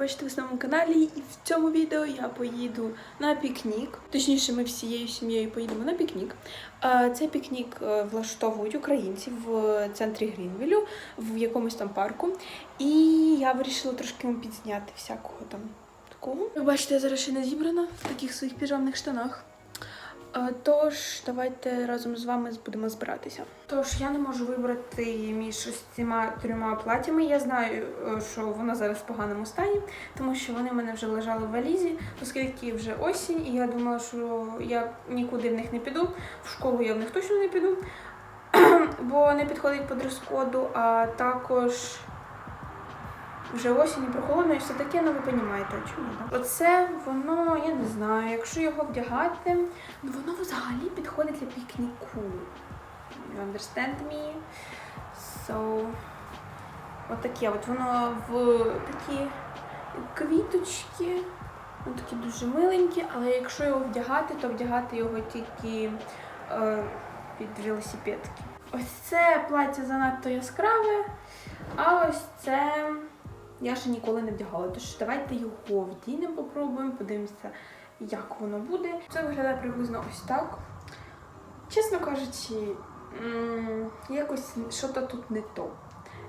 бачите в на каналі. І в цьому відео я поїду на пікнік. Точніше, ми всією сім'єю поїдемо на пікнік. Цей пікнік е, влаштовують українці в центрі Грінвілю, в якомусь там парку. І я вирішила трошки підзняти всякого там такого. Ви бачите, я зараз ще не зібрана в таких своїх піжамних штанах. Е, Тож, давайте разом з вами будемо збиратися. Тож я не можу вибрати між цими трьома платтями. Я знаю, е, що вона зараз в поганому стані, тому що вони в мене вже лежали в валізі, оскільки вже осінь, і я думала, що я нікуди в них не піду. В школу я в них точно не піду, бо не підходить по дрес-коду, а також. Вже осінь і прохолодно і все таке, ну ви розумієте, чому так? Оце воно, я не знаю, якщо його вдягати, ну воно взагалі підходить для пікніку. You understand me? So, отаке от воно в такі квіточки, ну, такі дуже миленькі, але якщо його вдягати, то вдягати його тільки е, під велосипедки. Ось це плаття занадто яскраве, а ось це я ще ніколи не вдягала. Тож давайте його вдінемо, попробуємо, подивимося, як воно буде. Це виглядає приблизно ось так. Чесно кажучи, якось що-то тут не то.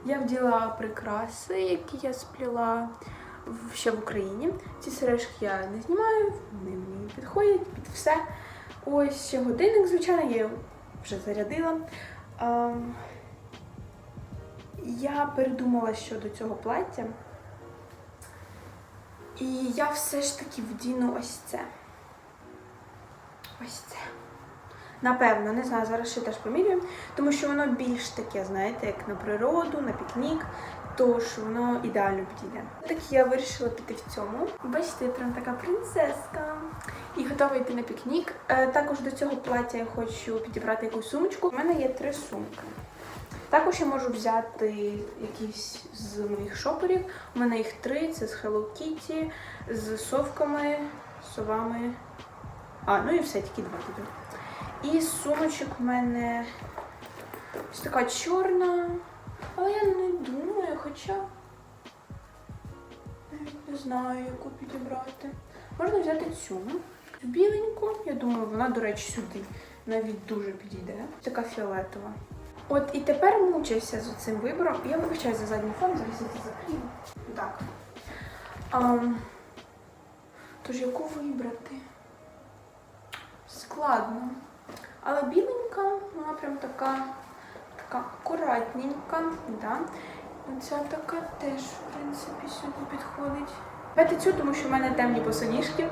Я вділа прикраси, які я спліла ще в Україні. Ці сережки я не знімаю, вони мені підходять під все. Ось ще годинник, звичайно, я вже зарядила. Я передумала щодо цього плаття. І я все ж таки вдіну ось це. Ось це. Напевно, не знаю, зараз ще теж помірюю, тому що воно більш таке, знаєте, як на природу, на пікнік, тож воно ідеально підійде. Так я вирішила піти в цьому. Бачите, я прям така принцеска. І готова йти на пікнік. Е, Також до цього плаття я хочу підібрати якусь сумочку. У мене є три сумки. Також я можу взяти якісь з моїх шоперів. У мене їх три: це з Hello Kitty, з совками, совами. А, ну і все, тільки два тоді. І сумочок у мене ось така чорна. Але я не думаю, хоча не знаю, яку підібрати. Можна взяти цю. Біленьку, я думаю, вона, до речі, сюди навіть дуже підійде. Така фіолетова. От і тепер мучаюся з цим вибором. Я вибачаю за задній фон, зараз я це закрию. Так. Ам, тож яку вибрати? Складно. Але біленька, вона прям така, така акуратненька. Да. Оця така теж, в принципі, сюди підходить. Давайте цю, тому що в мене темні босоніжки.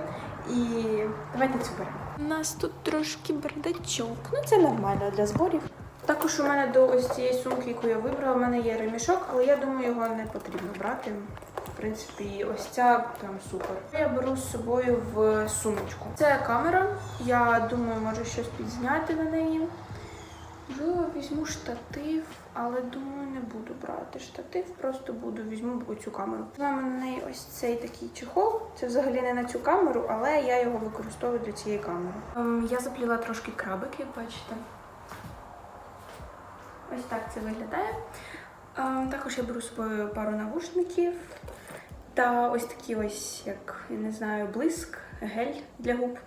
І давайте цю беремо. У нас тут трошки бардачок. Ну це нормально для зборів. Також у мене до ось цієї сумки, яку я вибрала, у мене є ремішок, але я думаю, його не потрібно брати. В принципі, ось ця прям супер. Я беру з собою в сумочку. Це камера. Я думаю, можу щось підзняти на неї. Можливо, візьму штатив, але думаю, не буду брати штатив, просто буду візьму оцю камеру. Знаю на неї ось цей такий чехол. Це взагалі не на цю камеру, але я його використовую для цієї камери. Ем, я запліла трошки крабик, як бачите. Ось так це виглядає. Також я беру з собою пару навушників та ось такий ось, як я не знаю, блиск, гель для губ.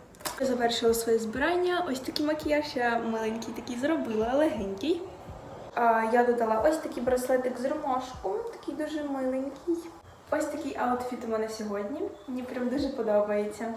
Завершила своє збирання. Ось такий макіяж я маленький такий зробила, легенький. Я додала ось такий браслетик з ромашком, такий дуже миленький. Ось такий аутфіт у мене сьогодні. Мені прям дуже подобається.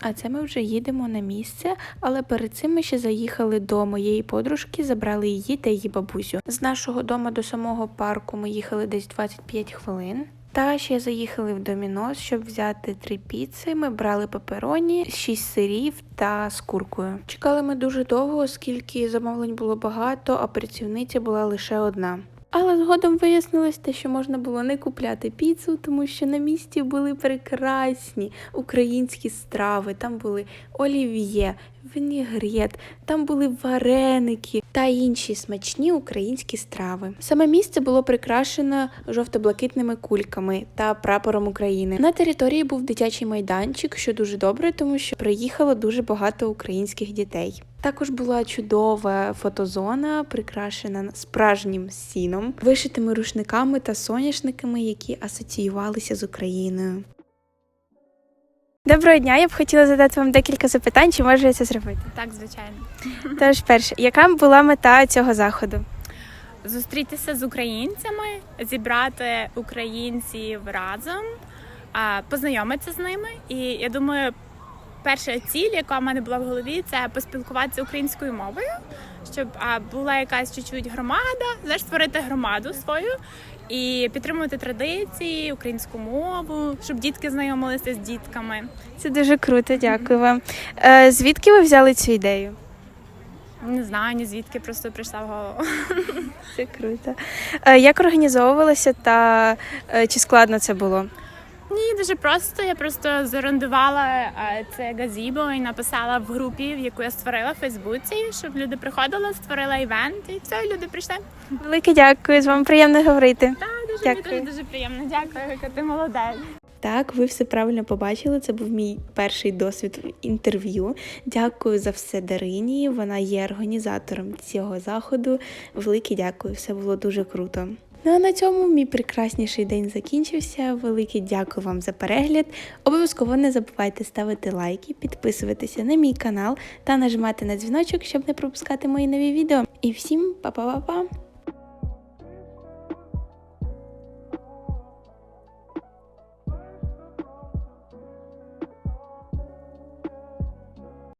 А це ми вже їдемо на місце, але перед цим ми ще заїхали до моєї подружки, забрали її та її бабусю. З нашого дому до самого парку ми їхали десь 25 хвилин. Та ще заїхали в Домінос, щоб взяти три піци. Ми брали пепероні, шість сирів та з куркою. Чекали ми дуже довго, оскільки замовлень було багато, а працівниця була лише одна. Але згодом вияснилось те, що можна було не купляти піцу, тому що на місці були прекрасні українські страви. Там були олів'є, вінігрет, там були вареники та інші смачні українські страви. Саме місце було прикрашено жовто-блакитними кульками та прапором України. На території був дитячий майданчик, що дуже добре, тому що приїхало дуже багато українських дітей. Також була чудова фотозона, прикрашена справжнім сіном, вишитими рушниками та соняшниками, які асоціювалися з Україною. Доброго дня, я б хотіла задати вам декілька запитань, чи можу я це зробити? Так, звичайно. Тож, перше, яка була мета цього заходу? Зустрітися з українцями, зібрати українців разом, познайомитися з ними. І я думаю, перша ціль, яка в мене була в голові, це поспілкуватися українською мовою, щоб була якась чуть-чуть громада, знаєш, створити громаду свою і підтримувати традиції, українську мову, щоб дітки знайомилися з дітками. Це дуже круто, дякую вам. Е, звідки ви взяли цю ідею? Не знаю, ні звідки просто прийшла в голову. Це круто. Е, як організовувалося та е, чи складно це було? Дуже просто. Я просто зорендувала е, це газібо і написала в групі, в яку я створила в Фейсбуці, щоб люди приходили, створила івент, і все, люди прийшли. Велике дякую, з вами приємно говорити. Так, дуже Дякую. мені теж дуже приємно. Дякую, яка ти молодець. Так, ви все правильно побачили. Це був мій перший досвід інтерв'ю. Дякую за все Дарині. Вона є організатором цього заходу. Велике дякую, все було дуже круто. Ну а на цьому мій прекрасніший день закінчився. Велике дякую вам за перегляд. Обов'язково не забувайте ставити лайки, підписуватися на мій канал та нажимати на дзвіночок, щоб не пропускати мої нові відео. І всім па-па-па-па!